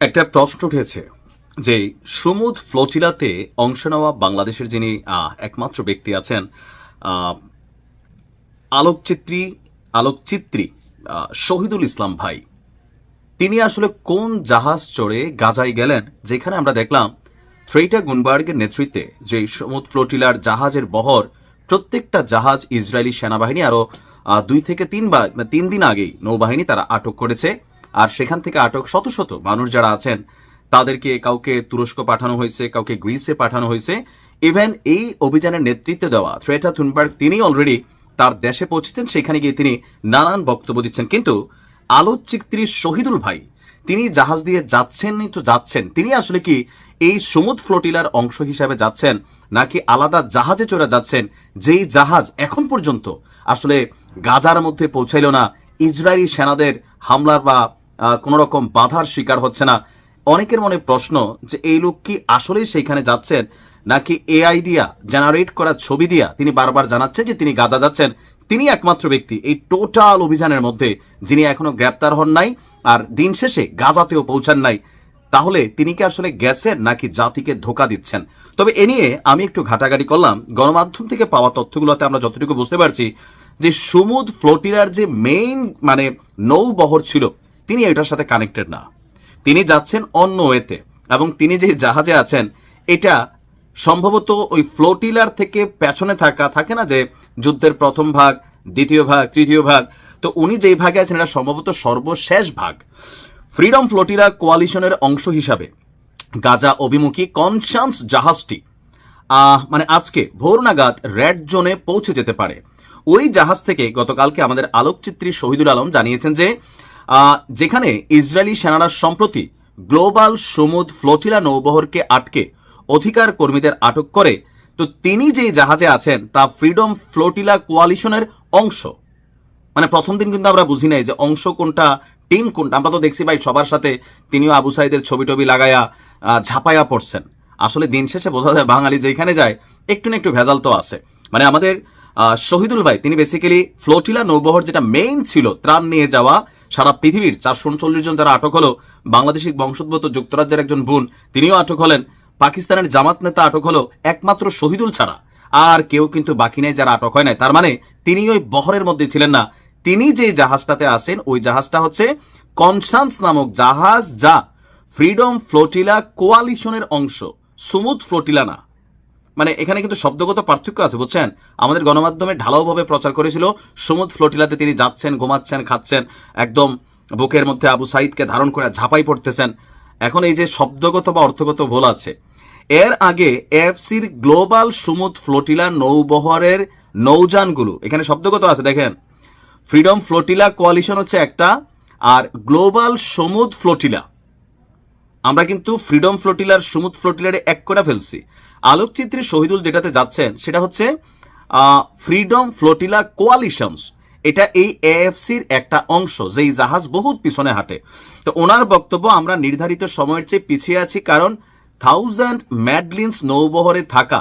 একটা প্রশ্ন উঠেছে যে সমুদ ফ্লোটিলাতে অংশ নেওয়া বাংলাদেশের যিনি একমাত্র ব্যক্তি আছেন আলোকচিত্রী আলোকচিত্রী শহীদুল ইসলাম ভাই, তিনি আসলে কোন জাহাজ চড়ে গাজায় গেলেন? যেখানে আমরা দেখলাম থ্রেটা গুনবার্গের নেতৃত্বে যে সমুদ্র ফ্লোটিলার জাহাজের বহর প্রত্যেকটা জাহাজ ইসরায়েলি সেনাবাহিনী আরও দুই থেকে তিনবার, তিন দিন আগেই নৌবাহিনী তারা আটক করেছে। আর সেখান থেকে আটক শত শত মানুষ যারা আছেন, তাদেরকে কাউকে তুরস্ক পাঠানো হয়েছে, কাউকে গ্রিসে পাঠানো হয়েছে। ইভেন এই অভিযানের নেতৃত্ব দেওয়া থ্রেটা থুনবার্গ, তিনি অলরেডি তার দেশে পৌঁছেছেন, সেখানে গিয়ে তিনি নানান বক্তব্য দিচ্ছেন। কিন্তু আলোকচিত্রী শহীদুল ভাই, তিনি জাহাজ দিয়ে যাচ্ছেনই তো যাচ্ছেন। তিনি আসলে কি এই সমুদ্র ফ্লোটিলার অংশ হিসাবে যাচ্ছেন, নাকি আলাদা জাহাজে চড়ে যাচ্ছেন, যেই জাহাজ এখন পর্যন্ত আসলে গাজার মধ্যে পৌঁছাইল না, ইসরায়েলি সেনাদের হামলার বা কোনো রকম বাধার শিকার হচ্ছে না। অনেকের মনে প্রশ্ন যে এই লোক কি আসলেই সেইখানে যাচ্ছেন, নাকি এআই দিয়া, জেনারেট করা ছবি দিয়া তিনি বারবার জানাচ্ছেন যে তিনি গাজা যাচ্ছেন? তিনি একমাত্র ব্যক্তি। এই টোটাল অভিযানের মধ্যে যিনি এখনও গ্রেপ্তার হন নাই আর দিন শেষে গাজাতেও পৌঁছান নাই, তাহলে তিনি কি আসলে গেছেন নাকি জাতিকে ধোকা দিচ্ছেন? তবে এ নিয়ে আমি একটু ঘাটাঘাটি করলাম। গণমাধ্যম থেকে পাওয়া তথ্যগুলোতে আমরা যতটুকু বুঝতে পারছি যে সুমুদ ফ্লোটিরার যে মেইন মানে নৌবহর ছিল তিনি এটার সাথে কানেক্টেড না। তিনি যাচ্ছেন অন্য ওয়েতে এবং তিনি যে জাহাজে আছেন, এটা সম্ভবত ওই ফ্লোটিলার থেকে পেছনে থাকা, থাকে না যে যুদ্ধের প্রথম ভাগ, দ্বিতীয় ভাগ, তৃতীয় ভাগ, তো উনি যেই ভাগে আছেন, এটা সম্ভবত সর্বশেষ ভাগ। ফ্রিডম ফ্লোটিলা কোয়ালিশনের অংশ হিসাবে গাজা অভিমুখী কনসান্স জাহাজটি মানে আজকে ভোর নাগাদ রেড জোনে পৌঁছে যেতে পারে। ওই জাহাজ থেকে গতকালকে আমাদের আলোকচিত্রী শহীদুল আলম জানিয়েছেন যে যেখানে ইসরায়েলি সেনারা সম্প্রতি গ্লোবাল সমুদ ফ্লোটিলা নৌবহরকে আটকে অধিকার কর্মীদের আটক করে তো তিনি যে জাহাজে আছেন তা ফ্রিডম ফ্লোটিলা কোয়ালিশনের অংশ। মানে প্রথম দিন কিন্তু আমরা বুঝি নাই যে অংশ কোনটা টিম কোনটা। আমরা তো দেখছি ভাই সবার সাথে তিনিও আবু সাইদের ছবি টবি আহ, ঝাপাইয়া পড়ছেন। আসলে দিন শেষে বোঝা যায় বাঙালি যেখানে যায় একটু না একটু ভেজাল তো আছে। মানে আমাদের শহীদুল ভাই তিনি বেসিক্যালি ফ্লোটিলা নৌবহর যেটা মেইন ছিল ত্রাণ নিয়ে যাওয়া সারা পৃথিবীর চারশো উনচল্লিশ জন যারা আটক হলো বাংলাদেশি বংশোদ্ভূত যুক্তরাজ্যের একজন বোন, তিনিও আটক হলেন। পাকিস্তানের জামাত নেতা আটক হলো একমাত্র শহীদুল ছাড়া। আর কেউ কিন্তু বাকি নেই যারা আটক হয় নাই। তার মানে তিনি ওই বহরের মধ্যে ছিলেন না। তিনি যে জাহাজটাতে আসেন, ওই জাহাজটা হচ্ছে কনসান্স নামক জাহাজ যা ফ্রিডম ফ্লোটিলা কোয়ালিশনের অংশ, সুমুদ ফ্লোটিলা না। মানে এখানে কিন্তু শব্দগত পার্থক্য আছে, বুঝছেন? আমাদের গণমাধ্যমে ঢালাওভাবে প্রচার করেছিল, সমুদ ফ্লোটিলাতে তিনি যাচ্ছেন, ঘুমাচ্ছেন, খাচ্ছেন, একদম বুকের মধ্যে আবু সাইদকে ধারণ করে ঝাঁপাই পড়তেছেন। এখন এই যে শব্দগত বা অর্থগত ভুল আছে, এর আগে এফসির গ্লোবাল সমুদ ফ্লোটিলা নৌবহরের নৌযানগুলো, এখানে শব্দগত আছে, দেখেন। ফ্রিডম ফ্লোটিলা কোয়ালিশন হচ্ছে একটা, আর গ্লোবাল সমুদ ফ্লোটিলা আমরা কিন্তু ফ্রিডম ফ্লোটিলার সমুদ্র ফ্লোটিলারে এক করে ফেলছি। আলোকচিত্রী শহীদুল যেটাতে যাচ্ছেন, সেটা হচ্ছে ফ্রিডম ফ্লোটিলা কোয়ালিশনস এটা এই এএফসির একটা অংশ, যেই জাহাজ বহুত পিছনে হাঁটে। তো ওনার বক্তব্য, আমরা নির্ধারিত সময়ের চেয়ে পিছিয়ে আছি কারণ থাউজেন্ড ম্যাডলিন্স নৌবহরে থাকা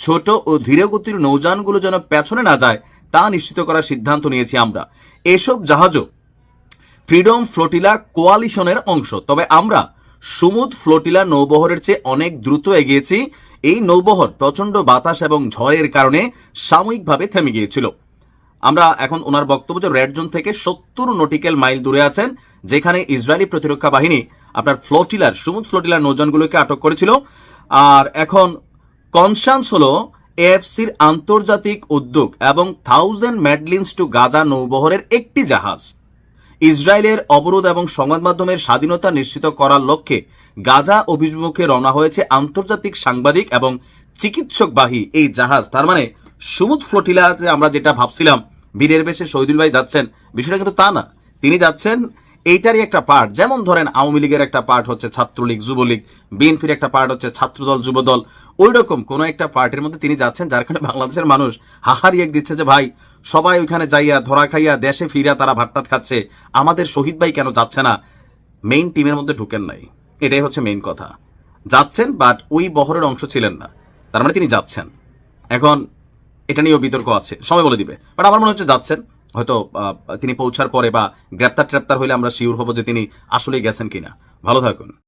ছোট ও ধীরগতির নৌযানগুলো যেন পেছনে না যায়, তা নিশ্চিত করার সিদ্ধান্ত নিয়েছি আমরা। এসব জাহাজও ফ্রিডম ফ্লোটিলা কোয়ালিশনের অংশ। তবে আমরা সমুদ ফ্লোটিলা নৌবহরের চেয়ে অনেক দ্রুত এগিয়েছি। এই নৌবহর প্রচণ্ড বাতাস এবং ঝড়ের কারণে সাময়িকভাবে থেমে গিয়েছিল। আমরা এখন ওনার বক্তব্য রেড জোন থেকে সত্তর নটিক্যাল মাইল দূরে আছেন, যেখানে ইসরায়েলি প্রতিরক্ষা বাহিনী আপনার ফ্লোটিলার সমুদ্র ফ্লোটিলার নৌযানগুলোকে আটক করেছিল। আর এখন কনসান্স হলো এএফসির আন্তর্জাতিক উদ্যোগ এবং থাউজেন্ড ম্যাডলিন্স টু গাজা নৌবহরের একটি জাহাজ। ইসরায়েলের অবরোধ এবং সংবাদ মাধ্যমের স্বাধীনতা নিশ্চিত করার লক্ষ্যে গাজা অভিমুখে রওনা হয়েছে আন্তর্জাতিক সাংবাদিক এবং চিকিৎসকবাহী এই জাহাজ। তার মানে সুমুদ ফ্লোটিলাতে আমরা যেটা ভাবছিলাম বীরের বেশে শহীদুল ভাই যাচ্ছেন, বিষয়টা কিন্তু তা না। তিনি যাচ্ছেন এইটারই একটা পার্ট যেমন ধরেন আওয়ামী লীগের একটা পার্ট হচ্ছে ছাত্রলীগ, যুবলীগ, বিএনপির একটা পার্ট হচ্ছে ছাত্রদল, যুবদল। ওই রকম কোনো একটা পার্টির মধ্যে তিনি যাচ্ছেন, যার কারণে বাংলাদেশের মানুষ হাহারি এক দিচ্ছে যে, ভাই, সবাই ওইখানে যাইয়া ধরা খাইয়া দেশে ফিরিয়া তারা ভাট্টাত খাচ্ছে। আমাদের শহীদ ভাই কেন যাচ্ছে না? মেইন টিমের মধ্যে ঢুকেন নাই। এটাই হচ্ছে মেইন কথা। যাচ্ছেন বাট ওই বহরের অংশ ছিলেন না। তার মানে তিনি যাচ্ছেন। এখন এটা নিয়েও বিতর্ক আছে। সময় বলে দিবে। বাট আমার মনে হচ্ছে যাচ্ছেন। হয়তো তিনি পৌঁছার পরে বা গ্রেপ্তার ট্রেপ্তার হইলে আমরা শিওর হব যে তিনি আসলেই গেছেন কিনা। ভালো থাকুন।